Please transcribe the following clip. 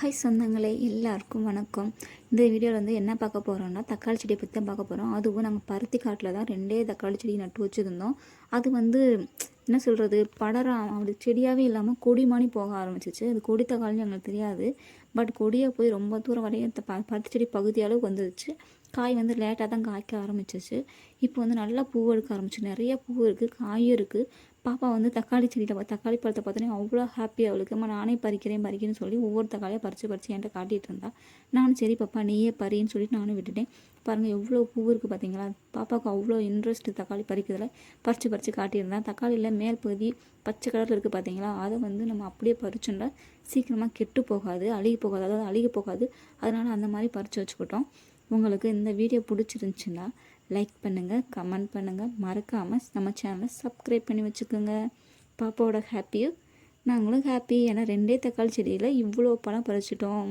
Hi சொந்தங்களே எல்லாருக்கும் வணக்கம். இந்த வீடியோவில் வந்து என்ன பார்க்க போகிறோம்னா தக்காளி செடியை பற்றி தான் பார்க்க போகிறோம் அதுவும் நாங்கள் பருத்தி காட்டில் தான் ரெண்டே தக்காளி செடி நட்டு வச்சுருந்தோம். அது வந்து என்ன சொல்கிறது படர அப்படி செடியாகவே இல்லாமல் கொடி மாதிரி போக ஆரம்பிச்சிச்சு. அது கொடி தக்காளின்னு எங்களுக்கு தெரியாது. பட் கொடியை போய் ரொம்ப தூரம் வரையும் ப பருத்தி செடி பகுதி அளவுக்கு வந்துருச்சு. காய் வந்து லேட்டாக தான் காய்க்க ஆரம்பிச்சிச்சு. இப்போ வந்து நல்லா பூ எடுக்க ஆரம்பிச்சு. நிறைய பூ இருக்குது காயும் இருக்குது பாப்பா வந்து தக்காளி செடியில் தக்காளி பழத்தை பார்த்தோன்னே அவ்வளோ ஹாப்பி அவளுக்கு. அம்மா நானே பறிக்கிறேன் பறிக்கிறேன்னு சொல்லி ஒவ்வொரு தக்காளியாக பறித்து பறித்து என்கிட்ட காட்டிகிட்டு இருந்தா. நானும் சரி பாப்பா நீயே பறின்னு சொல்லிட்டு நானும் விட்டுட்டேன். பாருங்கள் எவ்வளோ பூ இருக்குது பார்த்தீங்களா? பாப்பாவுக்கு அவ்வளோ இன்ட்ரெஸ்ட் தக்காளி பறிக்கிறதுல. பறித்து பறித்து காட்டியிருந்தேன் தக்காளியில் மேல் பகுதி பச்சை கலரில் இருக்குது பார்த்தீங்களா? அதை வந்து நம்ம அப்படியே பறிச்சோம்னா சீக்கிரமாக கெட்டு போகாது அழுகி போகாது. அதாவது அழுகி போகாது. அதனால் அந்த மாதிரி பறித்து வச்சுக்கிட்டோம். உங்களுக்கு இந்த வீடியோ பிடிச்சிருந்துச்சுன்னா லைக் பண்ணுங்கள் கமெண்ட் பண்ணுங்கள் மறக்காமல் நம்ம சேனலை சப்ஸ்கிரைப் பண்ணி வச்சுக்கோங்க. பாப்பாவோட ஹாப்பியும் நாங்களும் ஹாப்பி ஏன்னா ரெண்டே தக்காளி செடியில் இவ்வளோ பழம் பறிச்சிட்டோம்.